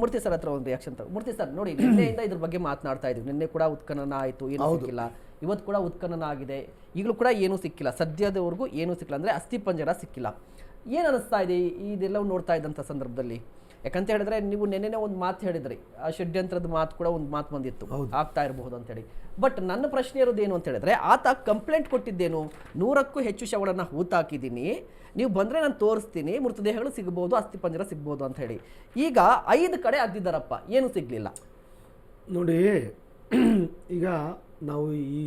ಮೂರ್ತಿ sir ಹತ್ರ ಒಂದು reaction ಮೂರ್ತಿ sir ನೋಡಿ ನಿನ್ನೆಯಿಂದ ಇದ್ರ ಬಗ್ಗೆ ಮಾತನಾಡ್ತಾ ಇದ್ವಿ ನಿನ್ನೆ ಕೂಡ ಉತ್ಖನನ ಆಯಿತು ಏನು ಸಿಕ್ಕಿಲ್ಲ. ಇವತ್ತು ಕೂಡ ಉತ್ಖನನ ಆಗಿದೆ. ಈಗಲೂ ಕೂಡ ಏನೂ ಸಿಕ್ಕಿಲ್ಲ. ಸದ್ಯದವರೆಗೂ ಏನೂ ಸಿಕ್ಕಿಲ್ಲ. ಅಂದರೆ ಅಸ್ಥಿ ಪಂಜರ ಸಿಕ್ಕಿಲ್ಲ. ಏನು ಅನಿಸ್ತಾ ಇದೆ ಇದೆಲ್ಲವೂ ನೋಡ್ತಾ ಇದ್ದಂಥ ಸಂದರ್ಭದಲ್ಲಿ? ಯಾಕಂತ ಹೇಳಿದ್ರೆ ನೀವು ನೆನ್ನೆನೇ ಒಂದು ಮಾತು ಹೇಳಿದ್ರಿ ಆ ಷಡ್ಯಂತ್ರದ ಮಾತು ಕೂಡ ಒಂದು ಮಾತು ಬಂದಿತ್ತು. ಆಗ್ತಾ ಇರಬಹುದು ಅಂತೇಳಿ ಬಟ್ ನನ್ನ ಪ್ರಶ್ನೆ ಇರೋದು ಏನು ಅಂತ ಹೇಳಿದ್ರೆ ಆತ ಕಂಪ್ಲೇಂಟ್ ಕೊಟ್ಟಿದ್ದೇನು? ನೂರಕ್ಕೂ ಹೆಚ್ಚು ಶವಗಳನ್ನ ಹೂತಾಕಿದ್ದೀನಿ. ನೀವು ಬಂದರೆ ನಾನು ತೋರಿಸ್ತೀನಿ ಮೃತದೇಹಗಳು ಸಿಗ್ಬೋದು ಅಸ್ಥಿ ಪಂಜರ ಸಿಗ್ಬೋದು ಅಂತ ಹೇಳಿ. ಈಗ ಐದು ಕಡೆ ಅದ್ದಿದ್ದಾರಪ್ಪ ಏನು ಸಿಗ್ಲಿಲ್ಲ? ನೋಡಿ ಈಗ ನಾವು ಈ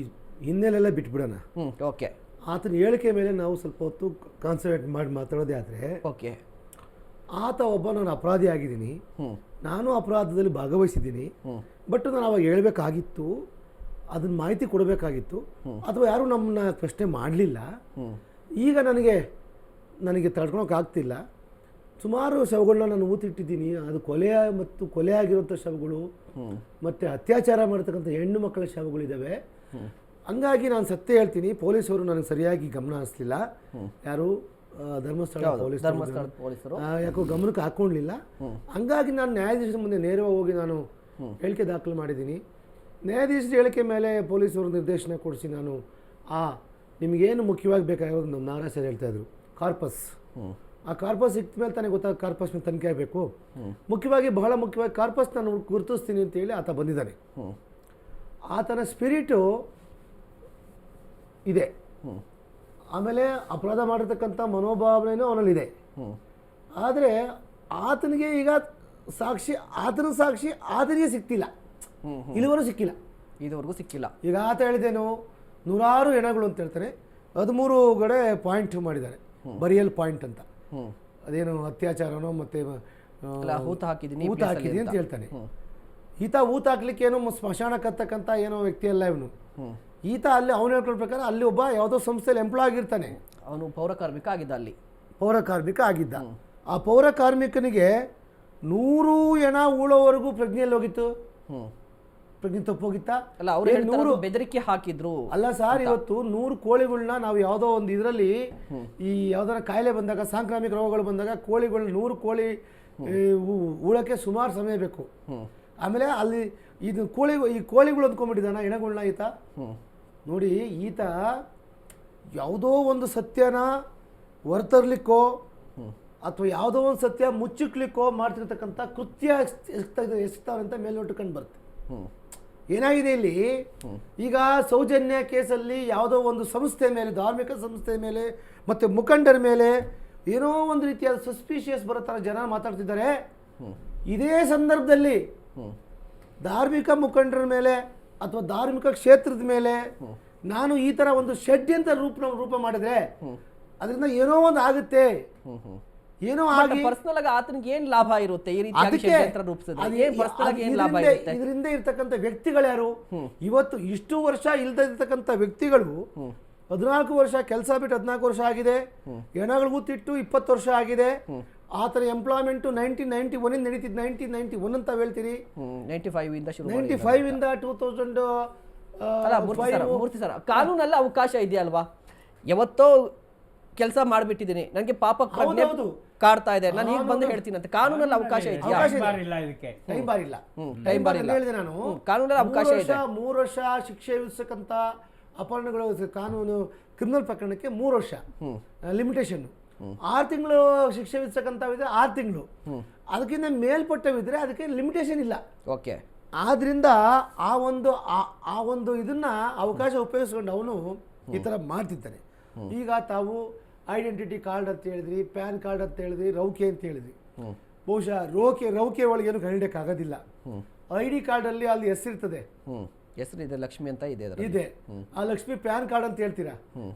ಹಿನ್ನೆಲೆಲ್ಲ ಬಿಟ್ಬಿಡೋಣ. ಹ್ಞೂ ಓಕೆ ಆತನ ಹೇಳಿಕೆ ಮೇಲೆ ನಾವು ಸ್ವಲ್ಪ ಹೊತ್ತು ಕಾನ್ಸಂಟ್ರೇಟ್ ಮಾಡಿ ಮಾತಾಡೋದೇ ಆದರೆ ಓಕೆ ಆತ ಒಬ್ಬ ನಾನು ಅಪರಾಧಿ ಆಗಿದ್ದೀನಿ. ನಾನು ಅಪರಾಧದಲ್ಲಿ ಭಾಗವಹಿಸಿದ್ದೀನಿ. ಬಟ್ ನಾನು ಅವಾಗ ಹೇಳಬೇಕಾಗಿತ್ತು ಅದನ್ನ ಮಾಹಿತಿ ಕೊಡಬೇಕಾಗಿತ್ತು. ಅಥವಾ ಯಾರೂ ನಮ್ಮನ್ನ ಪ್ರಶ್ನೆ ಮಾಡಲಿಲ್ಲ. ಈಗ ನನಗೆ ನನಗೆ ತಡ್ಕೊಳಕ್ಕಾಗ್ತಿಲ್ಲ ಸುಮಾರು ಶವಗಳನ್ನ ನಾನು ಊತಿಟ್ಟಿದ್ದೀನಿ. ಅದು ಕೊಲೆ ಮತ್ತು ಕೊಲೆ ಆಗಿರುವಂಥ ಶವಗಳು ಮತ್ತು ಅತ್ಯಾಚಾರ ಮಾಡ್ತಕ್ಕಂಥ ಹೆಣ್ಣು ಮಕ್ಕಳ ಶವಗಳಿದ್ದಾವೆ ಹಂಗಾಗಿ ನಾನು ಸತ್ಯ ಹೇಳ್ತೀನಿ. ಪೊಲೀಸವರು ನನಗೆ ಸರಿಯಾಗಿ ಗಮನ ಹರಿಸ್ಲಿಲ್ಲ. ಯಾರು? ಧರ್ಮಸ್ಥಳ ಪೊಲೀಸ್ ಧರ್ಮಸ್ಥಳ ಪೊಲೀಸರು ಯಾಕೋ ಗಮನಕ್ಕೆ ಹಾಕೊಂಡಿಲ್ಲ. ಹಂಗಾಗಿ ನಾನು ನ್ಯಾಯಾಧೀಶರ ಮುಂದೆ ನೇರವಾಗಿ ಹೋಗಿ ನಾನು ಹೇಳಿಕೆ ದಾಖಲು ಮಾಡಿದ್ದೀನಿ. ನ್ಯಾಯಾಧೀಶರ ಹೇಳಿಕೆ ಮೇಲೆ ಪೊಲೀಸರು ನಿರ್ದೇಶನ ಕೊಡಿಸಿ ನಾನು ಆ ನಿಮಗೇನು ಮುಖ್ಯವಾಗಿ ಬೇಕಾಗಿರೋದು? ನಮ್ಮ ನಾಗರಾಜ್ ಸರ್ ಹೇಳ್ತಾ ಇದ್ರು. ಕಾರ್ಪಸ್. ಆ ಕಾರ್ಪಸ್ ಸಿಕ್ತ ಮೇಲೆ ತಾನೇ ಗೊತ್ತಾಗ ಕಾರ್ಪಸ್ ಮೇಲೆ ತನಿಖೆ ಆಗಬೇಕು. ಮುಖ್ಯವಾಗಿ ಬಹಳ ಮುಖ್ಯವಾಗಿ ಕಾರ್ಪಸ್ ನಾನು ಗುರುತಿಸ್ತೀನಿ ಅಂತ ಹೇಳಿ ಆತ ಬಂದಿದ್ದಾನೆ. ಆತನ ಸ್ಪಿರಿಟು ಇದೆ. ಆಮೇಲೆ ಅಪರಾಧ ಮಾಡಿರ್ತಕ್ಕಂಥ ಮನೋಭಾವನೆಯೂ ಅವನಲ್ಲಿದೆ. ಆದರೆ ಆತನಿಗೆ ಈಗ ಸಾಕ್ಷಿ ಆತನ ಸಾಕ್ಷಿ ಆತನಿಗೆ ಸಿಕ್ತಿಲ್ಲ. ಇಲ್ಲಿವರೆಗೂ ಸಿಕ್ಕಿಲ್ಲ. ಇದುವರೆಗೂ ಸಿಕ್ಕಿಲ್ಲ. ಈಗ ಆತ ಹೇಳಿದೇನು ನೂರಾರು ಎಣಗಳು ಅಂತ ಹೇಳ್ತಾರೆ. ಹದಿಮೂರು ಕಡೆ ಪಾಯಿಂಟ್ ಮಾಡಿದ್ದಾರೆ. ಬರಿಯಲ್ ಪಾಯಿಂಟ್ ಅಂತ. ಅದೇನು ಅತ್ಯಾಚಾರನೋ ಮತ್ತೆ ಹೂತ ಹಾಕಿದ್ದೀನಿ ಊತ ಹಾಕಿದ್ದೀನಿ ಅಂತ ಹೇಳ್ತಾನೆ. ಈತ ಊತ ಹಾಕ್ಲಿಕ್ಕೆ ಏನೋ ಸ್ಮಶಾನಕ್ಕೆ ಹತ್ತಕ್ಕಂಥ ಏನೋ ವ್ಯಕ್ತಿ ಅಲ್ಲ ಇವನು. ಈತ ಅಲ್ಲಿ ಅವನು ಪ್ರಕಾರ ಅಲ್ಲಿ ಒಬ್ಬ ಯಾವುದೋ ಸಂಸ್ಥೆಯಲ್ಲಿ ಎಂಪ್ಲಾಯ್ ಆಗಿರ್ತಾನೆ. ಅವನು ಪೌರ ಕಾರ್ಮಿಕ ಆಗಿದ್ದ ಅಲ್ಲಿ. ಪೌರ ಕಾರ್ಮಿಕ ಆಗಿದ್ದ. ಆ ಪೌರ ಕಾರ್ಮಿಕನಿಗೆ ನೂರು ಹೆಣ ಉಳೋವರೆಗೂ ಪ್ರಜ್ಞೆಯಲ್ಲಿ ಹೋಗಿತ್ತು. ಪ್ರಜ್ಞೆ ತಪ್ಪೋಗಿತ್ತಾ? ಅಲ್ಲ ಅವ್ರು ನೂರು ಬೆದರಿಕೆ ಹಾಕಿದ್ರು ಅಲ್ಲ ಸರ್ ಇವತ್ತು ನೂರು ಕೋಳಿಗಳನ್ನ ನಾವು ಯಾವುದೋ ಒಂದು ಇದರಲ್ಲಿ ಈ ಯಾವ್ದಾರ ಕಾಯಿಲೆ ಬಂದಾಗ ಸಾಂಕ್ರಾಮಿಕ ರೋಗಗಳು ಬಂದಾಗ ಕೋಳಿಗಳು ನೂರು ಕೋಳಿ ಉಳಕ್ಕೆ ಸುಮಾರು ಸಮಯ ಬೇಕು. ಆಮೇಲೆ ಅಲ್ಲಿ ಇದು ಕೋಳಿ ಈ ಕೋಳಿಗಳು ಅಂದ್ಕೊಂಡ್ಬಿಟ್ಟಿದ್ದಾನ ಹೆಣಗಳನ್ನ ಈತ. ನೋಡಿ ಈತ ಯಾವುದೋ ಒಂದು ಸತ್ಯನ ಹೊರತರ್ಲಿಕ್ಕೋ ಅಥವಾ ಯಾವುದೋ ಒಂದು ಸತ್ಯ ಮುಚ್ಚಿಕ್ಲಿಕ್ಕೋ ಮಾಡ್ತಿರ್ತಕ್ಕಂಥ ಕೃತ್ಯ ಎಸ್ತಾವೆ ಅಂತ ಮೇಲ್ನೋಟ ಕಂಡು ಬರುತ್ತೆ. ಏನಾಗಿದೆ ಇಲ್ಲಿ? ಈಗ ಸೌಜನ್ಯ ಕೇಸಲ್ಲಿ ಯಾವುದೋ ಒಂದು ಸಂಸ್ಥೆ ಮೇಲೆ ಧಾರ್ಮಿಕ ಸಂಸ್ಥೆ ಮೇಲೆ ಮತ್ತು ಮುಖಂಡರ ಮೇಲೆ ಏನೋ ಒಂದು ರೀತಿಯಾದ ಸಸ್ಪಿಷಿಯಸ್ ಬರೋ ಥರ ಜನ ಮಾತಾಡ್ತಿದ್ದಾರೆ. ಇದೇ ಸಂದರ್ಭದಲ್ಲಿ ಧಾರ್ಮಿಕ ಮುಖಂಡರ ಮೇಲೆ ಅಥವಾ ಧಾರ್ಮಿಕ ಕ್ಷೇತ್ರದ ಮೇಲೆ ನಾನು ಈ ಥರ ಒಂದು ಷಡ್ಯಂತ ರೂಪ ರೂಪ ಮಾಡಿದ್ರೆ ಅದರಿಂದ ಏನೋ ಒಂದು ಆಗುತ್ತೆ. ಏನೋ ಆಗಿ ಪರ್ಸನಲ್ ಆಗಿ ಆತನಿಗೆ ಏನ್ ಲಾಭ ಇರುತ್ತೆ ಈ ರೀತಿ ಷಡ್ಯಂತ್ರ ರೂಪಿಸಿದ್ರೆ? ಏನ್ ಪರ್ಸನಲ್ ಆಗಿ ಏನ್ ಲಾಭ ಇದರಿಂದ- ಇರುತ್ತೆ? ಇದರಿಂದ ಇರ್ತಕ್ಕಂಥ ವ್ಯಕ್ತಿಗಳ್ಯಾರು ಇವತ್ತು ಇಷ್ಟು ವರ್ಷ ಇಲ್ದಿರ್ತಕ್ಕಂಥ ವ್ಯಕ್ತಿಗಳು ಹದಿನಾಲ್ಕು ವರ್ಷ ಕೆಲಸ ಬಿಟ್ಟು ಹದಿನಾಲ್ಕು ವರ್ಷ ಆಗಿದೆ. ಹೆಣಗಳಿಗೂ ತಿಟ್ಟು ಇಪ್ಪತ್ತು ವರ್ಷ ಆಗಿದೆ. ಆತನ ಎಂಪ್ಲಾಯ್ಮೆಂಟು ನೈನ್ಟೀನ್ ನೈಂಟಿ ಒನ್ ನಡೀತಿದ್ದು ನೈನ್ಟೀನ್ ನೈನ್ಟಿ ಒನ್ ಅಂತ ಹೇಳ್ತೀರಿ? ನೈಂಟಿ ಫೈವ್ ಇಂದ ಶುರು ನೈನ್ಟಿ ಫೈವ್ ಇಂದ. ಟೂ ತೌಸಂಡ್ ಅಲ್ಲ ಮೂರ್ತಿ ಸರ್ ಮೂರ್ತಿ ಸರ್ ಕಾನೂನಲ್ಲ ಅವಕಾಶ ಇದೆಯಲ್ವಾ? ಯಾವತ್ತೋ ಕೆಲಸ ಮಾಡಿಬಿಟ್ಟಿದ್ದೀನಿ. ನನಗೆ ಪಾಪ ಪ್ರಜ್ಞೆ. ಕಾಡ್ತಾ ಇದೆ. ನಾನು ಈಗ ಬಂದು ಹೇಳ್ತೀನಿ ಅಂತ ಕಾನೂನಲ್ಲಿ ಅವಕಾಶ ಇದೆಯಾ. ಬಾರಿಲ್ಲ ಇದಕ್ಕೆ. ಟೈಮ್ ಬಾರ್ ಇಲ್ಲ. ಟೈಮ್ ಬಾರ್ ಇಲ್ಲ ಇಲ್ಲ. ಹೇಳಿದೆ ನಾನು. ಕಾನೂನಲ್ಲಿ ಅವಕಾಶ ಮೂರು ವರ್ಷ ಇದೆ. ಮೂರು ವರ್ಷ ಶಿಕ್ಷೆ ವಿಧಿಸಕ್ಕಂಥ ಅಪಹರಣಗಳು ಕಾನೂನು ಕ್ರಿಮಿನಲ್ ಪ್ರಕರಣಕ್ಕೆ ಮೂರು ವರ್ಷ. ಲಿಮಿಟೇಷನ್ ಆರು ತಿಂಗಳು ಶಿಕ್ಷೆ ವಿಧಿಸಕ್ಕಂಥವಿದ್ರೆ ಆರು ತಿಂಗಳು. ಅದಕ್ಕಿಂತ ಮೇಲ್ಪಟ್ಟವಿದ್ರೆ ಅದಕ್ಕೆ ಲಿಮಿಟೇಷನ್ ಇಲ್ಲ. ಓಕೆ. ಆದ್ರಿಂದ ಆ ಒಂದು ಆ- ಒಂದು ಇದನ್ನ ಅವಕಾಶ ಉಪಯೋಗಿಸ್ಕೊಂಡು ಅವನು ಈ ಥರ ಮಾಡ್ತಿದ್ದಾನೆ ಈಗ ತಾವು ಐಡೆಂಟಿಟಿ ಕಾರ್ಡ್ ಅಂತ ಹೇಳಿದ್ರಿ ಪ್ಯಾನ್ ಕಾರ್ಡ್ ಅಂತ ಹೇಳಿದ್ರಿ ರೌಕೆ ಅಂತ ಹೇಳಿದ್ರಿ. ಬಹುಶಃ ರೋಕೆ ರೌಕೆ ಒಳಗೇನು ಕಂಡಕ್ಕಾಗೋದಿಲ್ಲ ಐ ಡಿ ಕಾರ್ಡಲ್ಲಿ ಅಲ್ಲಿ ಹೆಸರಿರ್ತದೆ ಹೆಸರು ಇದೆ ಲಕ್ಷ್ಮಿ ಅಂತ ಇದೆ ಅದರಲ್ಲಿ. ಇದೆ. ಆ ಲಕ್ಷ್ಮಿ ಪ್ಯಾನ್ ಕಾರ್ಡ್ ಅಂತ ಹೇಳ್ತೀರಾ?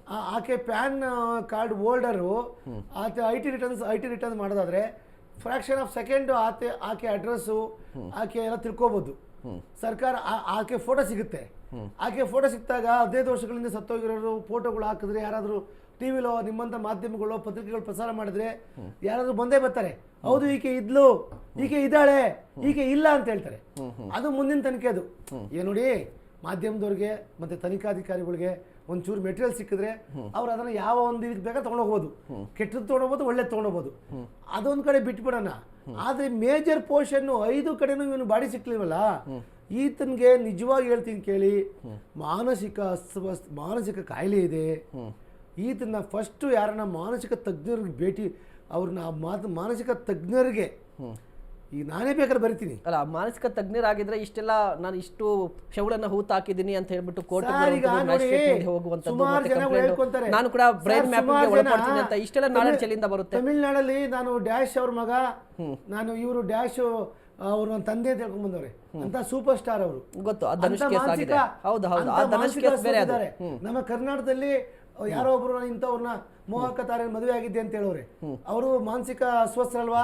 ಆ- ಆಕೆ ಪ್ಯಾನ್ ಕಾರ್ಡ್ ಹೋಲ್ಡರು ಆತ I T returns I T return ಮಾಡೋದಾದ್ರೆ ಫ್ರಾಕ್ಷನ್ ಆಫ್ ಸೆಕೆಂಡ್ ಆತೆ ಆಕೆ ಅಡ್ರೆಸ್ಸು ಆಕೆ ಎಲ್ಲ ತಿಳ್ಕೊಬೋದು. ಸರ್ಕಾರ ಆ- ಆಕೆ ಫೋಟೋ ಸಿಗುತ್ತೆ. ಆಕೆ ಫೋಟೋ ಸಿಕ್ಕಿದಾಗ ಹದಿನೈದು ವರ್ಷಗಳಿಂದ ಸತ್ತೋಗಿರೋರು ಫೋಟೋಗಳು ಹಾಕಿದ್ರೆ ಯಾರಾದರೂ ಟಿ ವಿಲೋ ನಿಮ್ಮಂಥ ಮಾಧ್ಯಮಗಳು ಪತ್ರಿಕೆಗಳು ಪ್ರಸಾರ ಮಾಡಿದ್ರೆ ಯಾರಾದರೂ ಬಂದೇ ಬರ್ತಾರೆ. ಹೌದು ಈಕೆ ಇದ್ಲು ಈಕೆ ಇದ್ದಾಳೆ ಈಕೆ ಇಲ್ಲ ಅಂತ ಹೇಳ್ತಾರೆ. ಅದು ಮುಂದಿನ ತನಿಖೆ ಅದು. ಏನ್ ನೋಡಿ ಮಾಧ್ಯಮದವ್ರಿಗೆ ಮತ್ತೆ ತನಿಖಾಧಿಕಾರಿಗಳಿಗೆ ಒಂಚೂರು ಮೆಟೀರಿಯಲ್ ಸಿಕ್ಕಿದ್ರೆ ಅವ್ರು ಅದನ್ನ ಯಾವ ಒಂದು ಇದಕ್ಕೆ ಬೇಕಾದ್ರೆ ತೊಗೊಂಡೋಗ್ಬೋದು. ಕೆಟ್ಟದ್ದು ತೊಗೊಂಡೋಗ್ಬೋದು ಒಳ್ಳೇದ್ ತೊಗೊಂಡೋಗ್ಬೋದು. ಅದೊಂದು ಕಡೆ ಬಿಟ್ಬಿಡೋಣ. ಆದ್ರೆ ಮೇಜರ್ ಪೋರ್ಷನ್ ಐದು ಕಡೆನೂ ಇವನು ಬಾಡಿ ಸಿಕ್ಲಿಲ್ವಲ್ಲ? ಈತನ್ಗೆ ನಿಜವಾಗಿ ಹೇಳ್ತೀನಿ ಕೇಳಿ ಮಾನಸಿಕ ಅಸ್ವಸ್ಥ ಮಾನಸಿಕ ಕಾಯಿಲೆ ಇದೆ. ಈತನ ಫಸ್ಟು ಯಾರನ್ನ ಮಾನಸಿಕ ತಜ್ಞರಿಗೆ ಭೇಟಿ ಅವ್ರನ್ನ ಆ ಮಾತು ಮಾನಸಿಕ ತಜ್ಞರಿಗೆ ಈಗ ನಾನೇ ಬೇಕಾದ್ರೆ ಬರಿತೀನಿ. ಅಲ್ಲ ಮಾನಸಿಕ ತಜ್ಞರಾಗಿದ್ರೆ ಇಷ್ಟೆಲ್ಲ ನಾನು ಇಷ್ಟು ಶವಳನ್ನ ಹೂತ್ ಹಾಕಿದ್ದೀನಿ ಅಂತ ಹೇಳ್ಬಿಟ್ಟು ಕೋರ್ಟ್ ಹೋಗುವಂತ. ನಾನು ಕೂಡ ಬ್ರೈನ್ ಮ್ಯಾಪ್ ಅಂತ ಇಷ್ಟೆಲ್ಲ ನಾಲೆಡ್ಜ್ ಎಲ್ಲಿಂದ ಬರುತ್ತೆ? ತಮಿಳ್ನಾಡಲ್ಲಿ ನಾನು ಡ್ಯಾಶ್ ಅವ್ರ ಮಗ ನಾನು ಇವರು ಡ್ಯಾಶ್ ಅವ್ರ ನನ್ನ ತಂದೆ ಅಂತ ಹೇಳ್ಕೊಂಡ್ ಬಂದವ್ರೆ. ಅಂತ ಸೂಪರ್ ಸ್ಟಾರ್ ಅವರು. ಗೊತ್ತು ಹೌದು ಹೌದು ನಮ್ಮ ಕರ್ನಾಟಕದಲ್ಲಿ ಯಾರೋ ಒಬ್ರು ಇಂಥವ್ರನ್ನ ಮೋಹಕ ತಾರೆ ಮದುವೆ ಆಗಿದ್ದೆ ಅಂತ ಹೇಳೋರೆ. ಅವರು ಮಾನಸಿಕ ಅಸ್ವಸ್ಥರಲ್ವಾ?